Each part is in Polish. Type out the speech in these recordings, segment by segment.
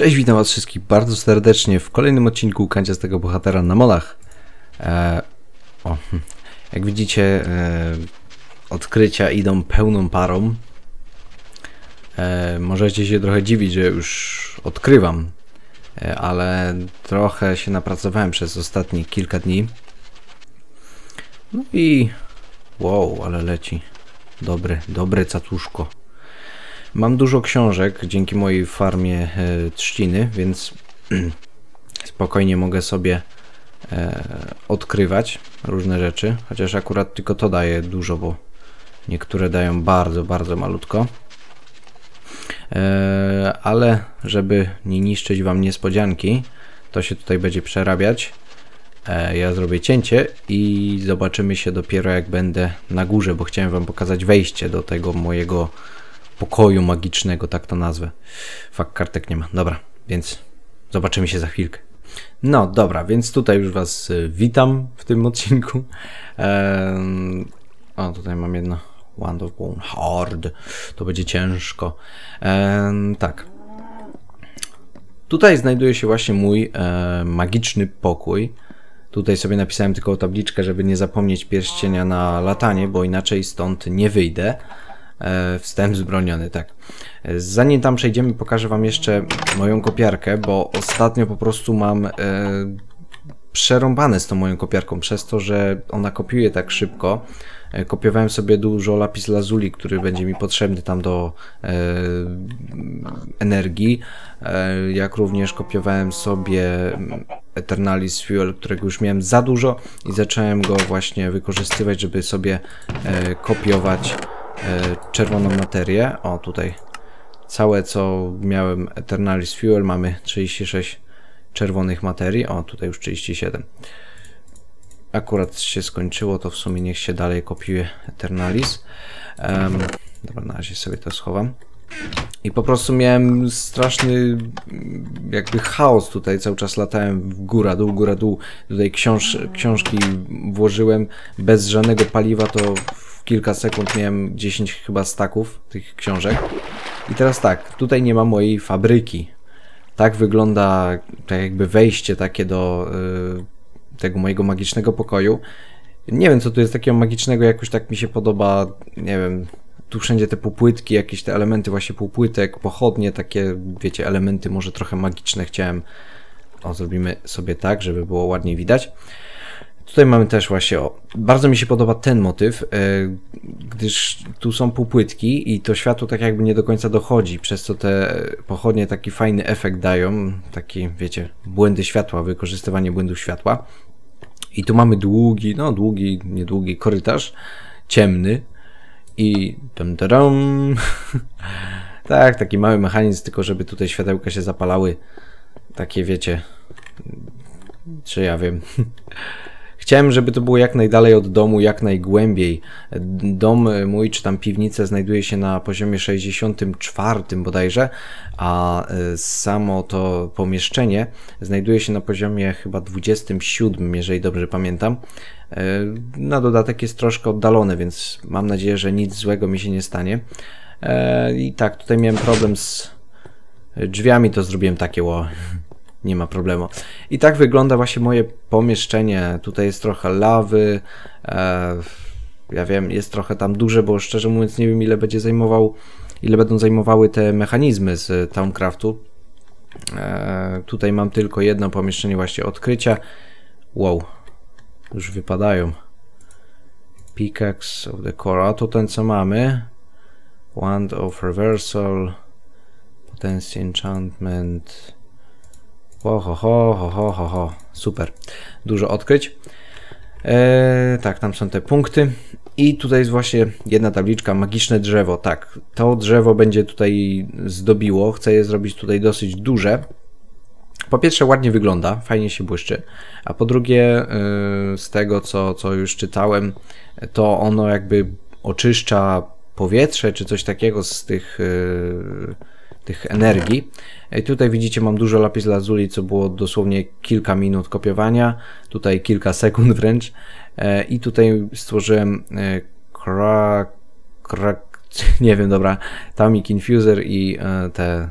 Cześć, witam was wszystkich bardzo serdecznie w kolejnym odcinku Kanciastego Bohatera na molach. E, o, hm. jak widzicie, e, odkrycia idą pełną parą. E, możecie się trochę dziwić, że już odkrywam, e, ale trochę się napracowałem przez ostatnie kilka dni. No i wow, ale leci. Dobre, dobre catuszko. Mam dużo książek dzięki mojej farmie e, trzciny, więc spokojnie mogę sobie e, odkrywać różne rzeczy, chociaż akurat tylko to daje dużo, bo niektóre dają bardzo, bardzo malutko. E, ale żeby nie niszczyć Wam niespodzianki, to się tutaj będzie przerabiać. Ja zrobię cięcie i zobaczymy się dopiero jak będę na górze, bo chciałem Wam pokazać wejście do tego mojego pokoju magicznego, tak to nazwę. Fakt kartek nie ma. Dobra, więc zobaczymy się za chwilkę. No dobra, więc tutaj już Was y, witam w tym odcinku. Eee, o, tutaj mam jedno. Bone Hard. To będzie ciężko. Tak. Tutaj znajduje się właśnie mój e, magiczny pokój. Tutaj sobie napisałem tylko tabliczkę, żeby nie zapomnieć pierścienia na latanie, bo inaczej stąd nie wyjdę. E, wstęp zbroniony, tak. E, zanim tam przejdziemy, pokażę Wam jeszcze moją kopiarkę, bo ostatnio po prostu mam e, przerąbane z tą moją kopiarką, przez to, że ona kopiuje tak szybko. E, kopiowałem sobie dużo lapis lazuli, który będzie mi potrzebny tam do e, energii, e, jak również kopiowałem sobie Eternalis Fuel, którego już miałem za dużo i zacząłem go właśnie wykorzystywać, żeby sobie e, kopiować czerwoną materię. O, tutaj całe co miałem Eternalis Fuel, mamy 36 czerwonych materii. O, tutaj już 37. Akurat się skończyło, to w sumie niech się dalej kopiuje Eternalis. Um, dobra, na razie sobie to schowam. I po prostu miałem straszny jakby chaos tutaj, cały czas latałem w góra, dół, góra, dół. Tutaj książ książki włożyłem bez żadnego paliwa, to w kilka sekund miałem 10 chyba staków tych książek. I teraz tak, tutaj nie ma mojej fabryki. Tak wygląda tak jakby wejście takie do y, tego mojego magicznego pokoju. Nie wiem co tu jest takiego magicznego, jakoś tak mi się podoba, nie wiem, tu wszędzie te półpłytki, jakieś te elementy właśnie półpłytek, pochodnie, takie wiecie, elementy może trochę magiczne chciałem. O, zrobimy sobie tak, żeby było ładniej widać. Tutaj mamy też właśnie, o, bardzo mi się podoba ten motyw, yy, gdyż tu są półpłytki i to światło tak jakby nie do końca dochodzi, przez co te pochodnie taki fajny efekt dają, taki wiecie, błędy światła, wykorzystywanie błędów światła. I tu mamy długi, no długi, niedługi korytarz, ciemny i dum, dum, tak, taki mały mechanizm, tylko żeby tutaj światełka się zapalały, takie wiecie, czy ja wiem... Chciałem, żeby to było jak najdalej od domu, jak najgłębiej. Dom mój, czy tam piwnica znajduje się na poziomie 64 bodajże, a e, samo to pomieszczenie znajduje się na poziomie chyba 27, jeżeli dobrze pamiętam. E, na dodatek jest troszkę oddalone, więc mam nadzieję, że nic złego mi się nie stanie. E, I tak, tutaj miałem problem z drzwiami, to zrobiłem takie ło nie ma problemu. I tak wygląda właśnie moje pomieszczenie. Tutaj jest trochę lawy. E, ja wiem, jest trochę tam duże, bo szczerze mówiąc nie wiem ile będzie zajmował, ile będą zajmowały te mechanizmy z Towncraftu. E, tutaj mam tylko jedno pomieszczenie właśnie odkrycia. Wow, już wypadają. Pickaxe of the Core. A to ten co mamy. Wand of Reversal. Potency Enchantment. Ho, ho, ho, ho, ho, ho, ho. Super. Dużo odkryć. Eee, tak, tam są te punkty. I tutaj jest właśnie jedna tabliczka, magiczne drzewo. Tak, to drzewo będzie tutaj zdobiło. Chcę je zrobić tutaj dosyć duże. Po pierwsze ładnie wygląda, fajnie się błyszczy, a po drugie yy, z tego co, co już czytałem, to ono jakby oczyszcza powietrze czy coś takiego z tych yy, tych energii. I tutaj widzicie, mam dużo lapis lazuli, co było dosłownie kilka minut kopiowania, tutaj kilka sekund wręcz. E, I tutaj stworzyłem crack, crack, nie wiem, dobra, Tamic Infuser i e, te,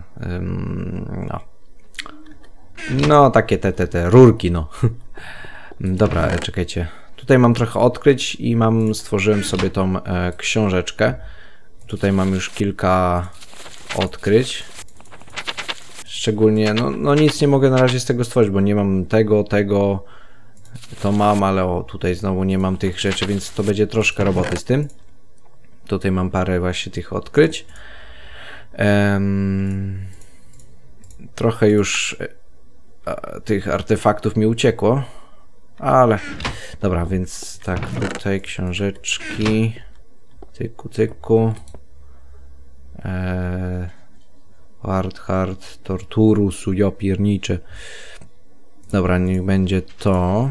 no, No, takie te, te, te rurki, no. Dobra, e, czekajcie. Tutaj mam trochę odkryć i mam, stworzyłem sobie tą e, książeczkę. Tutaj mam już kilka odkryć. Szczególnie, no, no nic nie mogę na razie z tego stworzyć, bo nie mam tego, tego, to mam, ale o, tutaj znowu nie mam tych rzeczy, więc to będzie troszkę roboty z tym. Tutaj mam parę właśnie tych odkryć. Um, trochę już e, tych artefaktów mi uciekło, ale dobra, więc tak, tutaj książeczki, tyku, tyku. Eee, hard, hard, torturus, ujopierniczy. Dobra, niech będzie to.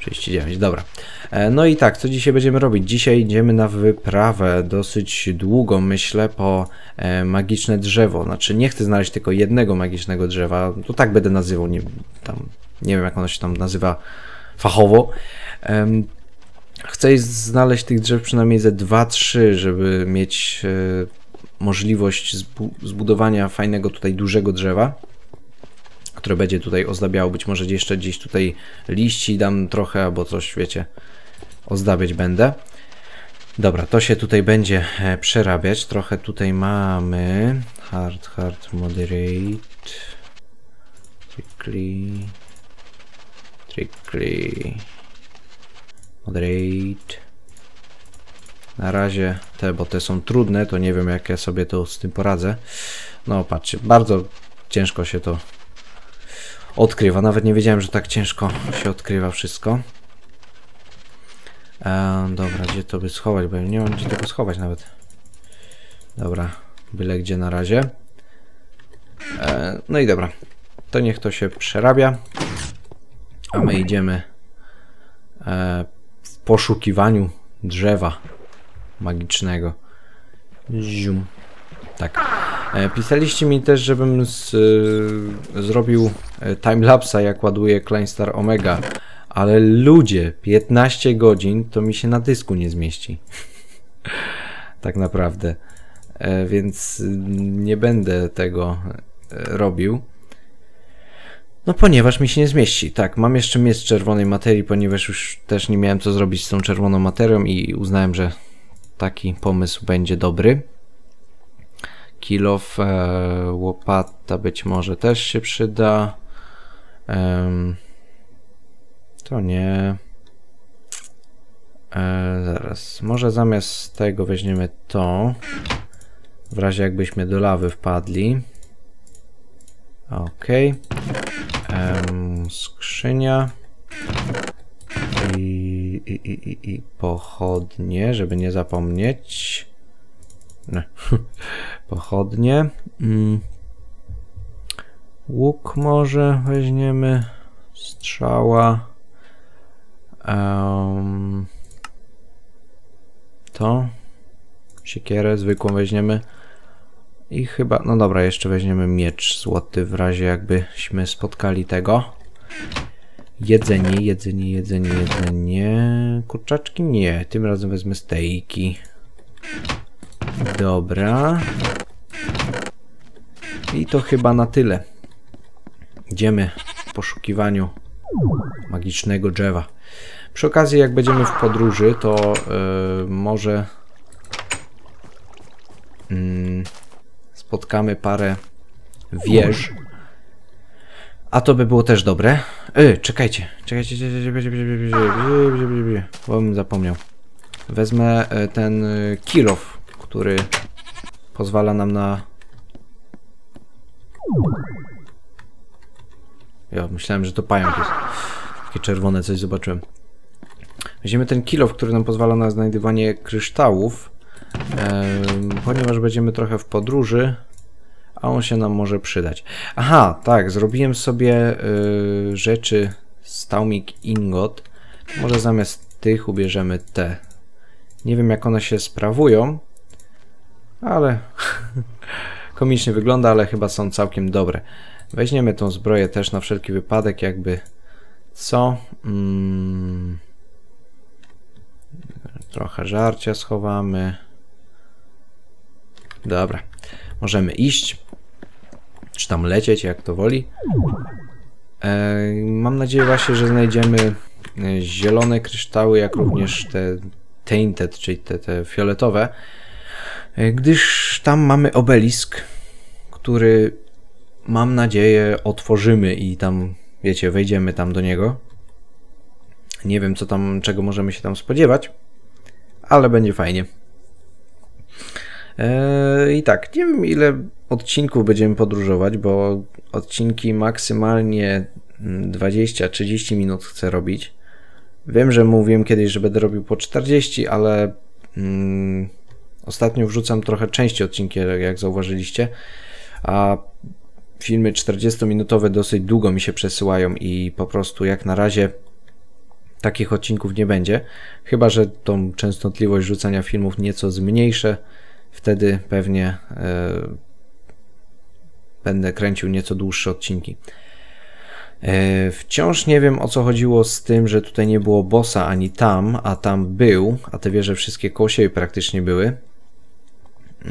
39, dobra. E, no i tak, co dzisiaj będziemy robić? Dzisiaj idziemy na wyprawę dosyć długą, myślę, po e, magiczne drzewo. Znaczy, nie chcę znaleźć tylko jednego magicznego drzewa, to tak będę nazywał, nie, tam, nie wiem jak ono się tam nazywa fachowo. Chcę znaleźć tych drzew przynajmniej ze 2-3, żeby mieć e, możliwość zbudowania fajnego tutaj dużego drzewa które będzie tutaj ozdabiało. Być może jeszcze gdzieś tutaj liści dam trochę, albo coś, wiecie, ozdabiać będę. Dobra, to się tutaj będzie e, przerabiać. Trochę tutaj mamy hard, hard, moderate, trickly, trickly, moderate. Na razie te, bo te są trudne, to nie wiem jak ja sobie to z tym poradzę. No patrzcie, bardzo ciężko się to odkrywa. Nawet nie wiedziałem, że tak ciężko się odkrywa wszystko. E, dobra, gdzie to by schować, bo nie mam gdzie tego schować nawet. Dobra, byle gdzie na razie. E, no i dobra, to niech to się przerabia. A my idziemy e, w poszukiwaniu drzewa magicznego. Zium. Tak. E, pisaliście mi też, żebym z, e, zrobił e, timelapsa jak ładuje Kleinstar Omega, ale ludzie, 15 godzin to mi się na dysku nie zmieści. tak naprawdę. Więc nie będę tego robił. No ponieważ mi się nie zmieści. Tak, mam jeszcze miecz czerwonej materii, ponieważ już też nie miałem co zrobić z tą czerwoną materią i uznałem, że taki pomysł będzie dobry. Kilof, e, łopata być może też się przyda. to nie. E, zaraz, może zamiast tego weźmiemy to. W razie jakbyśmy do lawy wpadli. Ok. skrzynia. I, i, i, I pochodnie, żeby nie zapomnieć. Nie. Pochodnie. Mm. Łuk może weźmiemy. Strzała. Um. To. Siekierę zwykłą weźmiemy. I chyba, no dobra, jeszcze weźmiemy miecz złoty w razie jakbyśmy spotkali tego. Jedzenie, jedzenie, jedzenie, jedzenie. Kurczaczki? Nie, tym razem wezmę stejki. Dobra. I to chyba na tyle. Idziemy w poszukiwaniu magicznego drzewa. Przy okazji, jak będziemy w podróży, to yy, może yy, spotkamy parę wież. A to by było też dobre. Yy, czekajcie, czekajcie, bo bym zapomniał. Wezmę ten kilof, który pozwala nam na... Ja myślałem, że to pająk jest. Takie czerwone coś zobaczyłem. Weźmiemy ten kilo, który nam pozwala na znajdywanie kryształów, ponieważ będziemy trochę w podróży, a on się nam może przydać. Aha, tak, zrobiłem sobie y, rzeczy Staumik Ingot. Może zamiast tych ubierzemy te. Nie wiem jak one się sprawują, ale komicznie wygląda, ale chyba są całkiem dobre. Weźmiemy tą zbroję też na wszelki wypadek, jakby co. Mm. Trochę żarcia schowamy. Dobra, możemy iść. czy tam lecieć, jak to woli. E, mam nadzieję właśnie, że znajdziemy e, zielone kryształy, jak również te tainted, czyli te, te fioletowe, e, gdyż tam mamy obelisk, który mam nadzieję otworzymy i tam, wiecie, wejdziemy tam do niego. Nie wiem, co tam, czego możemy się tam spodziewać, ale będzie fajnie. Eee, I tak, nie wiem ile odcinków będziemy podróżować, bo odcinki maksymalnie 20-30 minut chcę robić. Wiem, że mówiłem kiedyś, że będę robił po 40, ale mm, ostatnio wrzucam trochę częściej odcinki, jak zauważyliście, a filmy 40-minutowe dosyć długo mi się przesyłają i po prostu jak na razie takich odcinków nie będzie. Chyba, że tą częstotliwość rzucania filmów nieco zmniejszę, wtedy pewnie yy, będę kręcił nieco dłuższe odcinki. E, wciąż nie wiem o co chodziło z tym, że tutaj nie było bossa ani tam, a tam był, a te wieże wszystkie koło siebie praktycznie były.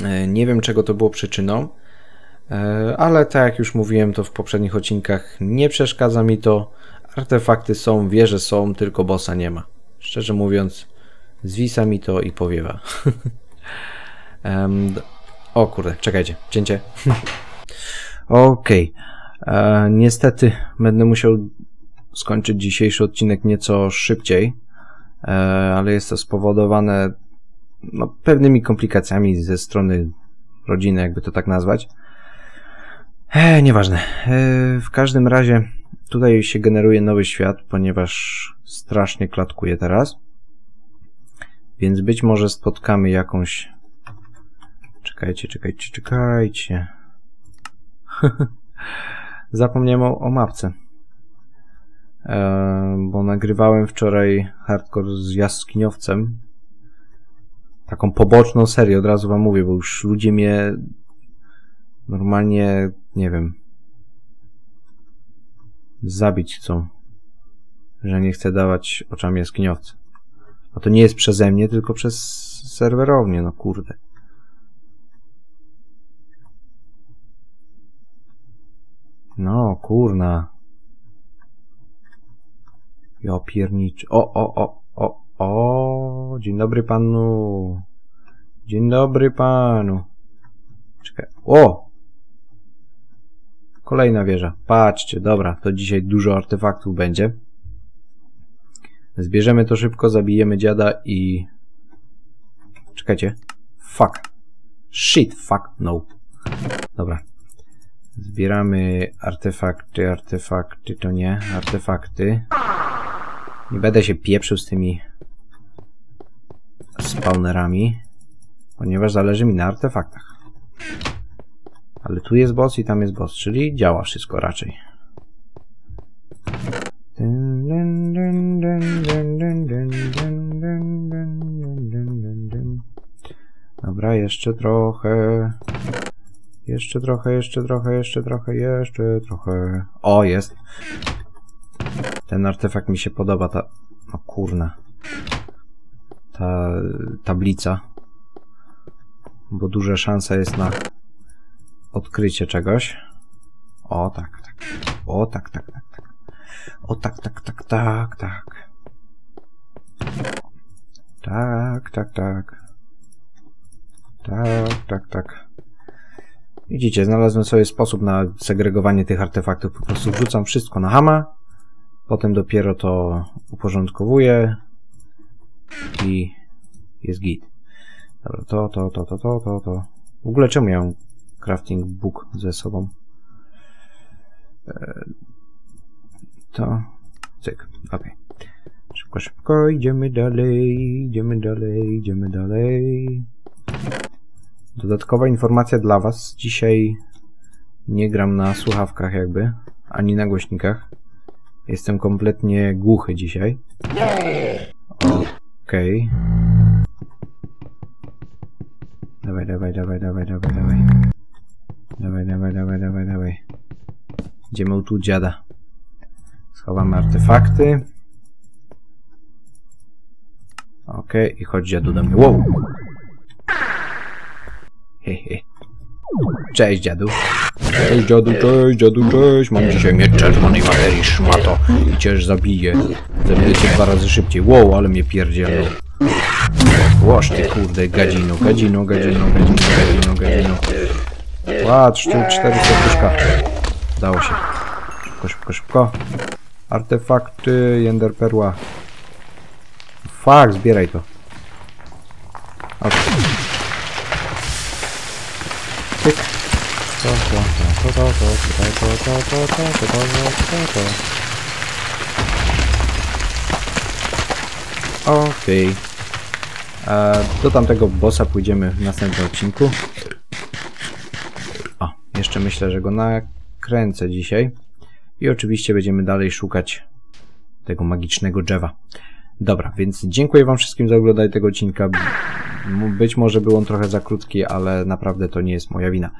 E, nie wiem czego to było przyczyną, e, ale tak jak już mówiłem to w poprzednich odcinkach, nie przeszkadza mi to. Artefakty są, wieże są, tylko bossa nie ma. Szczerze mówiąc, zwisa mi to i powiewa. o kurde, czekajcie, cięcie. Okej. Okay. E, niestety będę musiał skończyć dzisiejszy odcinek nieco szybciej, e, ale jest to spowodowane no, pewnymi komplikacjami ze strony rodziny, jakby to tak nazwać. E, nieważne. E, w każdym razie tutaj się generuje nowy świat, ponieważ strasznie klatkuje teraz. Więc być może spotkamy jakąś... Czekajcie, czekajcie, czekajcie. Zapomniałem o, o mapce. E, bo nagrywałem wczoraj hardcore z jaskiniowcem. Taką poboczną serię, od razu wam mówię, bo już ludzie mnie normalnie, nie wiem, zabić chcą. Że nie chcę dawać oczami jaskiniowca. A to nie jest przeze mnie, tylko przez serwerownię, no kurde. No, kurna. Ja piernicz. O, o, o, o, o. Dzień dobry panu. Dzień dobry panu. Czekaj. O! Kolejna wieża. Patrzcie, dobra, to dzisiaj dużo artefaktów będzie. Zbierzemy to szybko, zabijemy dziada i... Czekajcie. Fuck. Shit, fuck, no. Dobra, Zbieramy artefakty, artefakty to nie, artefakty. Nie będę się pieprzył z tymi spawnerami, ponieważ zależy mi na artefaktach. Ale tu jest boss i tam jest boss, czyli działa wszystko raczej. Dobra, jeszcze trochę. Jeszcze trochę, jeszcze trochę, jeszcze trochę, jeszcze trochę. O, jest. Ten artefakt mi się podoba, ta... O kurna. Ta tablica. Bo duża szansa jest na odkrycie czegoś. O, tak, tak. O, tak, tak, tak, tak. O, tak, tak, tak, tak, tak. Tak, tak, tak. Tak, tak, tak. Widzicie, znalazłem sobie sposób na segregowanie tych artefaktów. Po prostu wrzucam wszystko na hama, potem dopiero to uporządkowuję i jest git. Dobra, to, to, to, to, to, to, to. W ogóle czemu mam crafting book ze sobą? E, to, cyk, ok. Szybko, szybko, idziemy dalej, idziemy dalej, idziemy dalej. Dodatkowa informacja dla Was. Dzisiaj nie gram na słuchawkach jakby, ani na głośnikach. Jestem kompletnie głuchy dzisiaj. Okej. Okay. Dawaj, dawaj, dawaj, dawaj, dawaj, dawaj. Dawaj, dawaj, dawaj, dawaj, dawaj. Idziemy tu dziada. Schowamy artefakty. Okej, okay, i chodź dziadu do mnie. Wow! Cześć, dziadu. Cześć dziadu, cześć dziadu, cześć. Mam dzisiaj miecz czerwonej materii, szmato. I cię zabiję. Zabiję cię dwa razy szybciej. Wow, ale mnie pierdzielą. Łoż ty kurde, gadzino, gadzino, gadzino, gadzino, gadzino, gadzino. Patrz, tu cztery serduszka. Dało się. Szybko, szybko, szybko. Artefakty, Jender Perła. Fuck, zbieraj to. Ok. Okej. Do tamtego bossa pójdziemy w następnym odcinku. O, jeszcze myślę, że go nakręcę dzisiaj. I oczywiście będziemy dalej szukać tego magicznego drzewa. Dobra, więc dziękuję Wam wszystkim za oglądanie tego odcinka. Być może był on trochę za krótki, ale naprawdę to nie jest moja wina.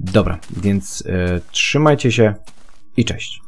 Dobra, więc e, trzymajcie się i cześć.